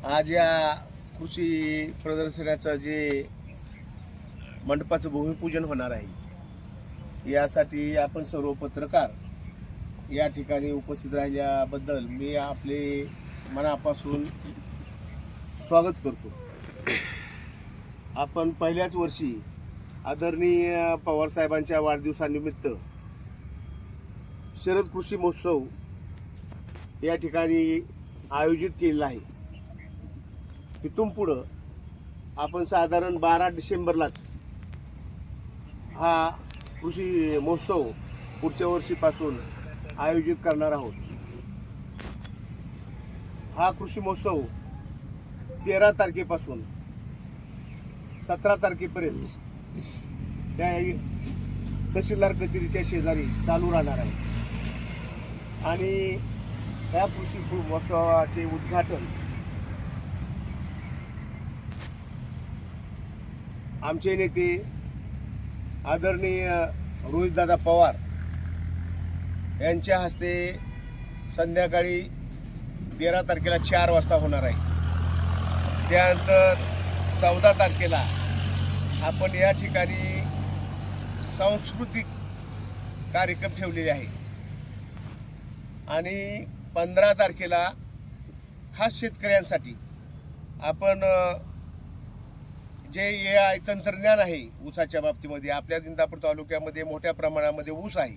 आज या कृषी प्रदर्शनाचं जे मंडपाचं भूमिपूजन होणार आहे यासाठी आपण सर्व पत्रकार या ठिकाणी उपस्थित राहिल्याबद्दल मी आपले मनापासून स्वागत करतो. आपण पहिल्याच वर्षी आदरणीय पवारसाहेबांच्या वाढदिवसानिमित्त शरद कृषी महोत्सव या ठिकाणी आयोजित केलेला आहे. तिथून पुढं आपण साधारण बारा डिसेंबरलाच हा कृषी महोत्सव पुढच्या वर्षीपासून आयोजित करणार आहोत. हा कृषी महोत्सव तेरा तारखेपासून सतरा तारखेपर्यंत त्या तहसीलदार कचेरीच्या शेजारी चालू राहणार आहे. आणि या कृषी महोत्सवाचे उद्घाटन आमचे नेते आदरणीय रोहितदादा पवार यांच्या हस्ते संध्याकाळी तेरा तारखेला चार वाजता होणार आहे. त्यानंतर चौदा तारखेला आपण या ठिकाणी सांस्कृतिक कार्यक्रम ठेवलेले आहे. आणि पंधरा तारखेला खास शेतकऱ्यांसाठी आपण जे ए आय तंत्रज्ञान आहे ऊसाच्या बाबतीमध्ये आपल्या इंदापूर तालुक्यामध्ये मोठ्या प्रमाणामध्ये ऊस आहे.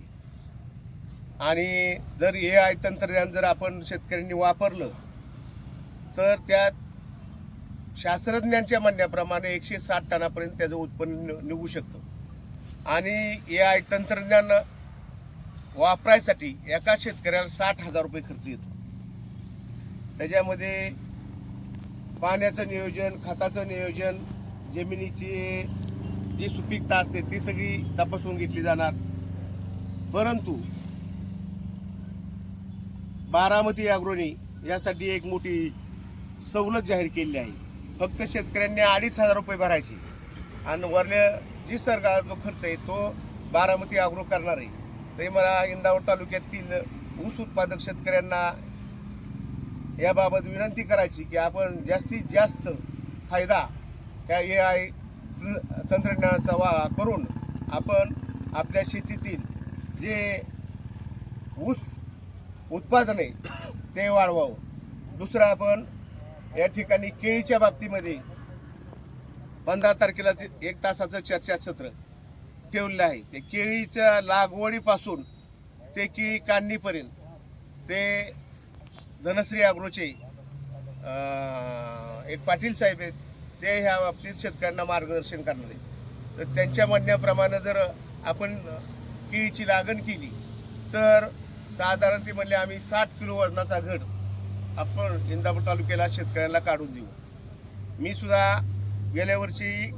आणि जर ए आय तंत्रज्ञान जर आपण शेतकऱ्यांनी वापरलं तर त्यात शास्त्रज्ञांच्या म्हणण्याप्रमाणे एकशे साठ टनापर्यंत त्याचं उत्पन्न निघू शकतं. आणि ए आय तंत्रज्ञान वापरायसाठी एका शेतकऱ्याला साठ हजार रुपये खर्च येतो. त्याच्यामध्ये पाण्याचं नियोजन खताचं नियोजन जमिनीची जी सुपीकता असते ती सगळी तपासून घेतली जाणार. परंतु बारामती अग्रोनी यासाठी एक मोठी सवलत जाहीर केली आहे. फक्त शेतकऱ्यांनी अडीच हजार रुपये भरायचे. आणि वरल्या जी सरकार जो खर्च आहे तो बारामती अग्रो करणार आहे. तरी मला इंदावर तालुक्यातील ऊस उत्पादक शेतकऱ्यांना याबाबत विनंती करायची की आपण जास्तीत जास्त फायदा या ए आय तंत्रज्ञानाचा वा करून आपण आपल्या शेतीतील जे ऊस उत्पादने ते वाढवावं. दुसरं आपण या ठिकाणी केळीच्या बाबतीमध्ये पंधरा तारखेला एक तासाचं चर्चासत्र ठेवलेलं आहे. ते केळीच्या लागवडीपासून ते केळी काढणीपर्यंत ते धनश्री अग्रोचे एक पाटील साहेब आहेत ते ह्या बाबतीत शेतकऱ्यांना मार्गदर्शन करणार आहेत तर त्यांच्या म्हणण्याप्रमाणे जर आपण केळीची लागण केली तर साधारण ते म्हणले आम्ही साठ किलो वजनाचा घट आपण इंदापूर तालुक्याला शेतकऱ्यांना काढून देऊ. मी सुद्धा गेल्या वर्षी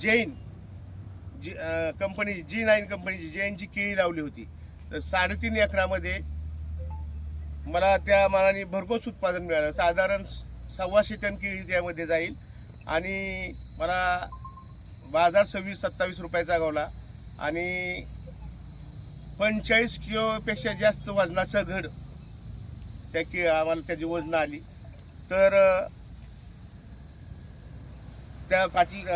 Jain ji company G nine कंपनीची जैनची केळी लावली होती. तर साडेतीन एकरामध्ये मला त्या मानाने भरघोस उत्पादन मिळालं. साधारण सव्वाशे टन केळी त्यामध्ये जाईल. आणि मला बाजार सव्वीस सत्तावीस रुपयाचा गावला. आणि पंचेचाळीस किलोपेक्षा जास्त वजनाचं घड त्या कि आम्हाला त्याची वजनं आली. तर त्या पाटील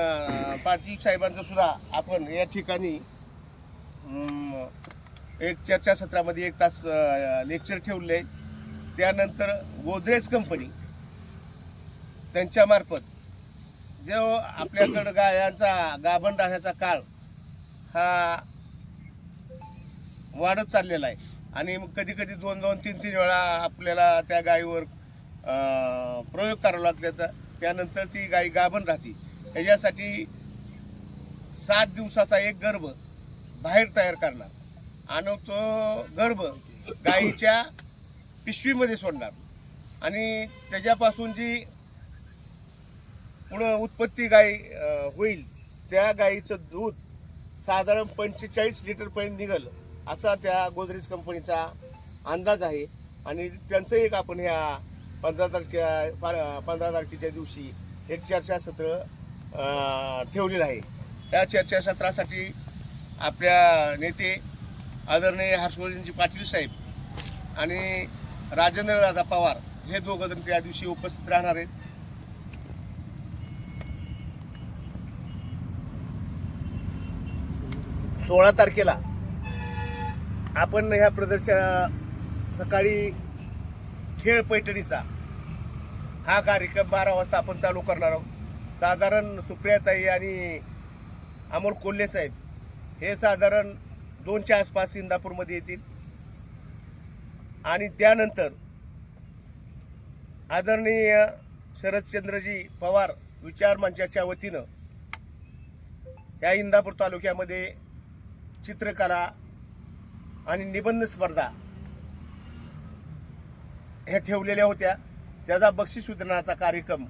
पाटील साहेबांचं सुद्धा आपण या ठिकाणी एक चर्चासत्रामध्ये एक तास लेक्चर ठेवले. त्यानंतर गोदरेज कंपनी त्यांच्यामार्फत जो आपल्याकडं गायांचा गाभण राहण्याचा काळ हा वाढत चाललेला आहे. आणि मग कधी कधी दोन दोन तीन तीन वेळा आपल्याला त्या गायीवर प्रयोग करावा लागले तर त्यानंतर ती गाय गाभण राहते. त्याच्यासाठी सात दिवसाचा एक गर्भ बाहेर तयार करणार. आणि तो गर्भ गायीच्या पिशवीमध्ये सोडणार. आणि त्याच्यापासून जी पुढं उत्पत्ती गाय होईल. त्या गाईचं दूध साधारण पंचेचाळीस लिटरपर्यंत निघल. असा त्या गोदरेज कंपनीचा अंदाज आहे. आणि त्यांचं एक आपण ह्या पंधरा तारखे पंधरा तारखेच्या दिवशी एक चर्चासत्र ठेवलेलं आहे. त्या चर्चासत्रासाठी आपल्या नेते आदरणीय हर्षवर्धनजी पाटील साहेब आणि राजेंद्रदादा पवार हे दोघं जण त्या दिवशी उपस्थित राहणार आहेत. सोळा तारखेला आपण ह्या प्रदर्शन सकाळी खेळ पैठणीचा हा कार्यक्रम बारा वाजता आपण चालू करणार आहोत. साधारण सुप्रियाताई आणि अमोल कोल्हे साहेब हे साधारण दोनच्या आसपास इंदापूरमध्ये येतील. आणि त्यानंतर आदरणीय शरदचंद्रजी पवार विचार मंचाच्या वतीनं या इंदापूर तालुक्यामध्ये चित्रकला आणि निबंध स्पर्धा ह्या ठेवलेल्या होत्या. त्याचा बक्षीस वितरणाचा कार्यक्रम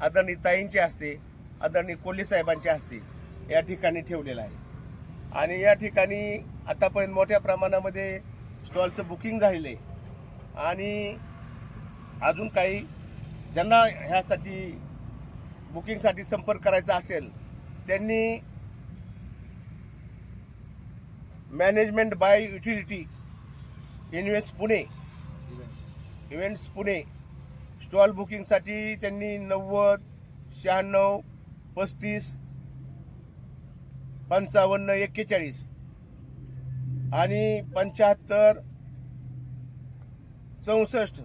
आदरणीय ताईंचे असते आदरणीय कोल्हे साहेबांचे असते या ठिकाणी ठेवलेला आहे. आणि या ठिकाणी आतापर्यंत मोठ्या प्रमाणामध्ये स्टॉलचं बुकिंग झालेलं आहे. आणि अजून काही ज्यांना ह्यासाठी बुकिंगसाठी संपर्क करायचा असेल त्यांनी management by utility invest Pune events Pune stall बुकिंगसाठी त्यांनी नव्वद शहाण्णव पस्तीस पंचावन्न एक्केचाळीस. आणि पंच्याहत्तर चौसष्ट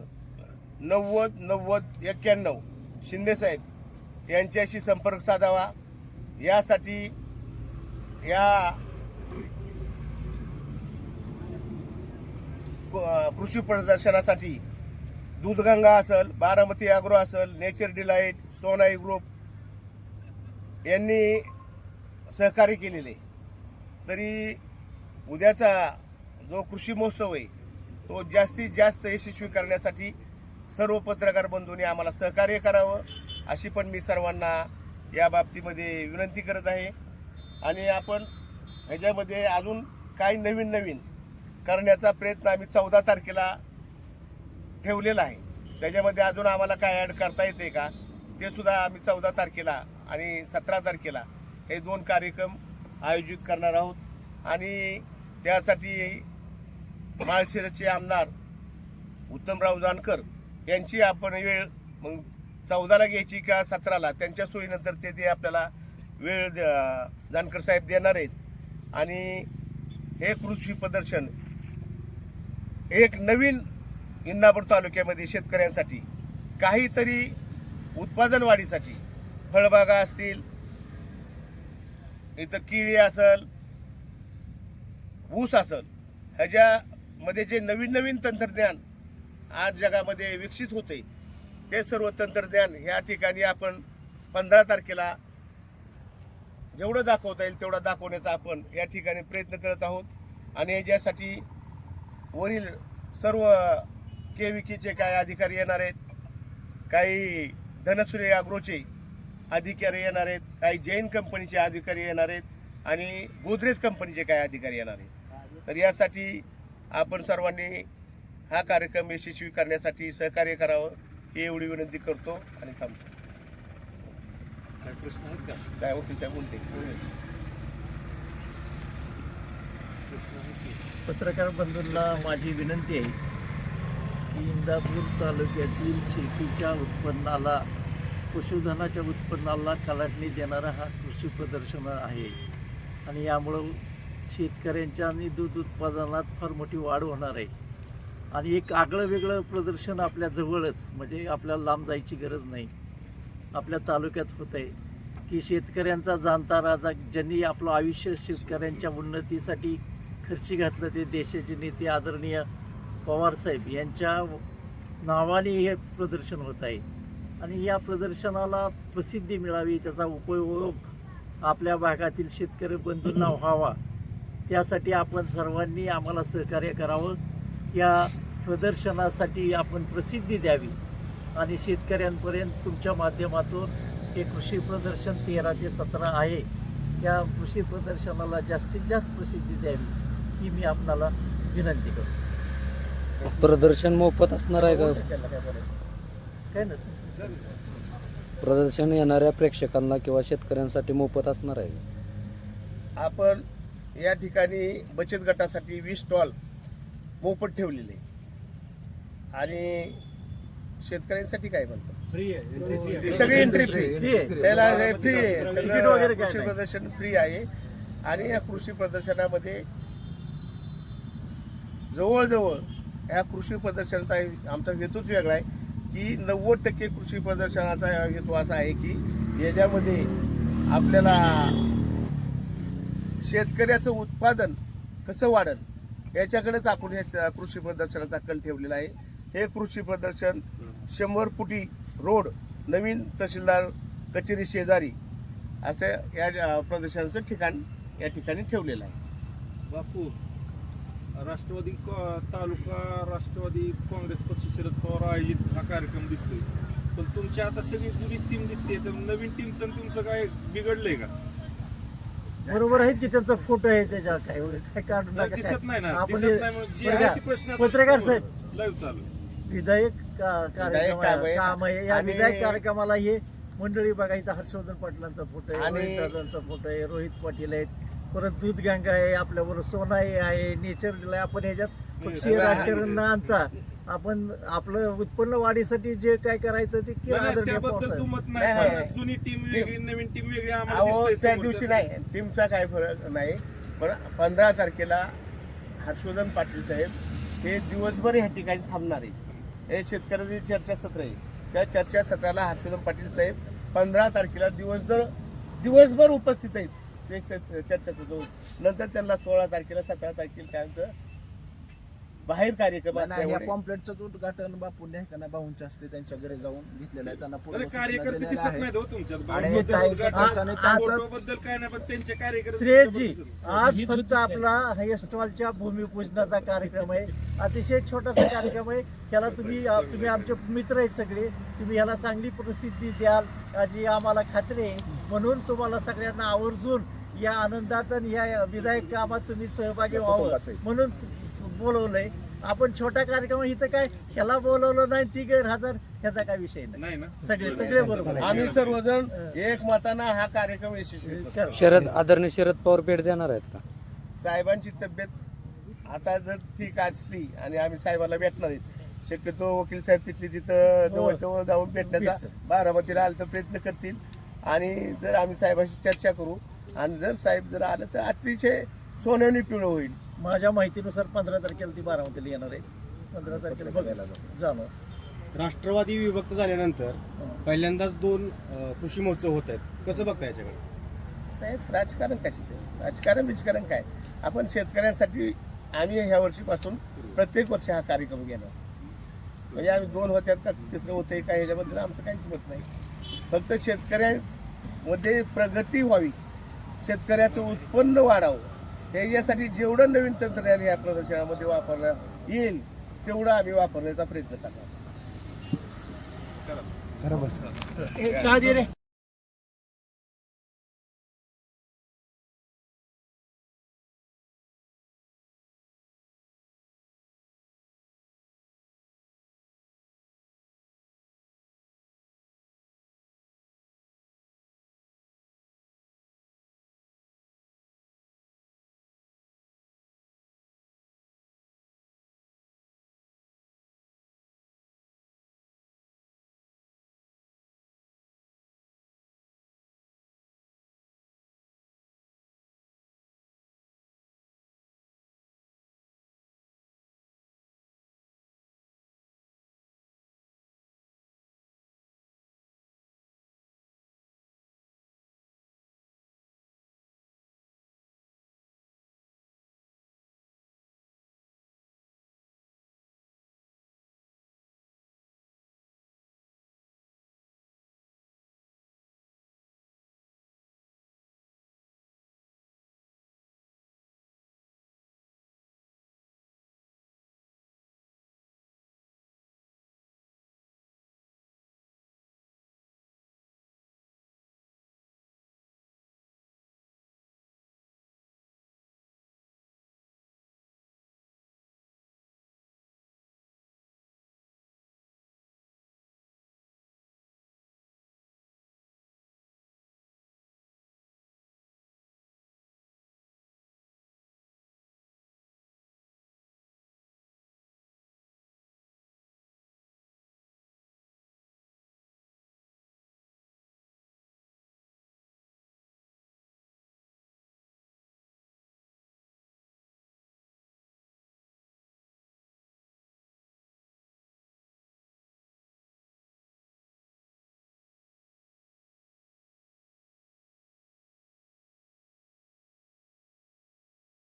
नव्वद नव्वद एक्क्याण्णव. शिंदेसाहेब यांच्याशी संपर्क साधावा. यासाठी या कृषी प्रदर्शनासाठी दूधगंगा असेल बारामती अॅग्रो असेल नेचर डिलाईट सोनाई ग्रुप यांनी सहकार्य केलेले. तरी उद्याचा जो कृषी महोत्सव आहे तो जास्तीत जास्त यशस्वी करण्यासाठी सर्व पत्रकार बंधूंनी आम्हाला सहकार्य करावं अशी पण मी सर्वांना या बाबतीमध्ये विनंती करत आहे. आणि आपण ह्याच्यामध्ये अजून काही नवीन नवीन करण्याचा प्रयत्न आम्ही चौदा तारखेला ठेवलेला आहे. त्याच्यामध्ये अजून आम्हाला काय ॲड करता येते का ते सुद्धा आम्ही चौदा तारखेला आणि सतरा तारखेला हे दोन कार्यक्रम आयोजित करणार आहोत. आणि त्यासाठी माळशिरचे आमदार उत्तमराव जानकर यांची आपण वेळ मग चौदाला घ्यायची का सतराला त्यांच्या सोयीनंतर ते ते आपल्याला वेळ द- जानकर साहेब देणार आहेत. आणि हे कृषी प्रदर्शन एक नवीन इंदापूर तालुक्यामध्ये शेतकऱ्यांसाठी काहीतरी उत्पादन वाढीसाठी फळबागा असतील इथं केळी असल ऊस असल ह्याच्यामध्ये जे नवीन नवीन तंत्रज्ञान आज जगामध्ये विकसित होते ते सर्व तंत्रज्ञान ह्या ठिकाणी आपण पंधरा तारखेला जेवढं दाखवता येईल तेवढं दाखवण्याचा आपण या ठिकाणी प्रयत्न करत आहोत. आणि याच्यासाठी वरील सर्व के विकीचे काय अधिकारी येणार आहेत काही धनसुरे अग्रोचे अधिकारी येणार आहेत काही जैन कंपनीचे अधिकारी येणार आहेत आणि गोदरेज कंपनीचे काही अधिकारी येणार आहेत. तर यासाठी आपण सर्वांनी हा कार्यक्रम यशस्वी करण्यासाठी सहकार्य करावं ही एवढी विनंती करतो आणि थांबतो. काय प्रश्न आहेत का? काय वकील बोलते प्रश्न आहेत की? पत्रकार बंधूंना माझी विनंती आहे की इंदापूर तालुक्यातील शेतीच्या उत्पन्नाला पशुधनाच्या उत्पन्नाला कलाटणी देणारा हा कृषी प्रदर्शन आहे. आणि यामुळं शेतकऱ्यांच्या आणि दूध उत्पादनात फार मोठी वाढ होणार आहे. आणि एक आगळं वेगळं प्रदर्शन आपल्या जवळच म्हणजे आपल्याला लांब जायची गरज नाही. आपल्या तालुक्यात होत आहे की शेतकऱ्यांचा जाणता राजा ज्यांनी आपलं आयुष्य शेतकऱ्यांच्या उन्नतीसाठी खर्ची घातलं ते देशाचे नेते आदरणीय पवारसाहेब यांच्या नावाने हे प्रदर्शन होत आहे. आणि या प्रदर्शनाला प्रसिद्धी मिळावी त्याचा उपयोग आपल्या भागातील शेतकरी बंधूंना व्हावा त्यासाठी आपण सर्वांनी आम्हाला सहकार्य करावं. या प्रदर्शनासाठी आपण प्रसिद्धी द्यावी. आणि शेतकऱ्यांपर्यंत तुमच्या माध्यमातून हे कृषी प्रदर्शन तेरा ते सतरा आहे. त्या कृषी प्रदर्शनाला जास्तीत जास्त प्रसिद्धी द्यावी. ही मी आपणाला विनंती करतो. प्रदर्शन मोफत असणार आहे का? काय नसेल प्रदर्शन येणाऱ्या प्रेक्षकांना किंवा शेतकऱ्यांसाठी मोफत असणार आहे? आपण या ठिकाणी बचत गटासाठी वीस स्टॉल मोफत ठेवलेले आणि शेतकऱ्यांसाठी काय म्हणतात? फ्री आहे सगळी एंट्री फ्री. त्याला फ्री आहे. कृषी. प्रदर्शन फ्री आहे. आणि या कृषी प्रदर्शनामध्ये जवळजवळ या कृषी प्रदर्शनाचा आमचा हेतूच वेगळा आहे की नव्वद टक्के कृषी प्रदर्शनाचा हेतू असा आहे की याच्यामध्ये आपल्याला शेतकऱ्याचं उत्पादन कसं वाढेल याच्याकडेच आपण हे कृषी प्रदर्शनाचा कल ठेवलेला आहे. हे कृषी प्रदर्शन शंभर फुटी रोड नवीन तहसीलदार कचेरी शेजारी असं या प्रदर्शनाचं ठिकाण या ठिकाणी ठेवलेलं आहे. बापू राष्ट्रवादी क- तालुका राष्ट्रवादी काँग्रेस पक्ष शरद पवार आयोजित हा कार्यक्रम दिसतोय पण तुमची आता सगळी जुनीच टीम दिसते तर नवीन टीमचं तुमचं काय बिघडलंय का बरोबर आहेत की त्यांचा फोटो आहे त्याच्यावर काय एवढं टाका दिसत नाही ना. आपण दिसत नाही म्हणून जी आहे ती प्रश्न आता पत्रकार. साहेब लाईव्ह चालू आहे. विधायक का- कार्यक्रम काम आहे. काम आहे या आणि- विधायक कार्यक्रमाला हे मंडळी बघा इथं हर्षवर्धन पाटलांचा फोटो आहे आणि- रोहित दादांचा फोटो आहे रोहित पाटील आहेत परत दूध गंगा आहे आपल्याबरोबर सोनाई आहे नेचर आपण ह्याच्यात पक्षीय. राजकारण न आणता. आपण आपलं उत्पन्न वाढीसाठी जे काय करायचं ते केलं नाही, नाही, आदरणीय त्याबद्दल मत नाही, नाही नाही. पण जुनी टीम वेगळी नवीन टीम वेगळी आम्हाला अहो दिसतंय त्या समोर. दिवशी नाही. टीमचा काय फरक नाही. पण पंधरा तारखेला हर्षवर्धन पाटील साहेब हे दिवसभर या ठिकाणी थांबणार आहे हे शेतकऱ्याची चर्चासत्र आहे. त्या चर्चासत्राला हर्षवर्धन पाटील साहेब पंधरा तारखेला दिवसभर दिवसभर उपस्थित आहेत. ते चर्चासत्र होईल. नंतर त्यांना सोळा तारखेला सतरा तारखेला त्यांचं बाहेर कार्यक्रम या पॉम्पलेटचं उद्घाटन बापून नाही का ना बाहूंच्या असते त्यांच्या घरी जाऊन घेतलेलं आहे. त्यांना कार्यकर्ते दिसत हो तुमच्यात. आणि नाही श्रेयसजी आज फक्त आपला स्टॉलच्या भूमिपूजनाचा कार्यक्रम आहे. अतिशय छोटासा कार्यक्रम आहे. त्याला तुम्ही तुम्ही आमचे मित्र आहेत सगळे. तुम्ही याला चांगली प्रसिद्धी द्याल. याची आम्हाला खात्री आहे. म्हणून तुम्हाला सगळ्यांना आवर्जून या आनंदात आणि या विधायक कामात तुम्ही सहभागी व्हावं म्हणून बोलवलंय. आपण छोटा कार्यक्रम इथं काय ह्याला बोलवलं नाही ती गैरहजर ह्याचा काय विषय नाही. नाही ना. सगळे सगळे बरोबर. आम्ही सर्वजण एक मताना हा कार्यक्रम यशस्वी. शरद आदरणीय शरद पवार भेट देणार आहेत का? साहेबांची तब्येत आता जर ठीक असली आणि आम्ही साहेबाला भेटणार आहेत शक्यतो वकील साहेब तिथली तिथं जवळ जवळ जाऊन भेटण्याचा. बारामतीला आलं तर प्रयत्न करतील. आणि जर आम्ही साहेबाशी चर्चा करू आणि जर साहेब जर आलं तर अतिशय सोन्याने पिवळं होईल. माझ्या माहितीनुसार पंधरा तारखेला ती बारामतीला येणार आहे. पंधरा तारखेला बघायला जाणार. राष्ट्रवादी विभक्त झाल्यानंतर पहिल्यांदाच दोन अ, कृषी महोत्सव होत आहेत. कसं बघता याच्याकडे? नाही राजकारण कशाचं? राजकारण बिजकारण काय? आपण शेतकऱ्यांसाठी आम्ही ह्या वर्षीपासून प्रत्येक वर्षी हा कार्यक्रम घेणार. म्हणजे आम्ही दोन होत्यात का तिसरं होते काय ह्याच्याबद्दल आमचं काहीच मत नाही. फक्त शेतकऱ्यांमध्ये प्रगती व्हावी. शेतकऱ्याचं उत्पन्न वाढावं. यासाठी जेवढं नवीन तंत्रज्ञान या प्रदर्शनामध्ये वापरलं येईल तेवढं आम्ही वापरण्याचा प्रयत्न करणार. करा. चहा दे रे.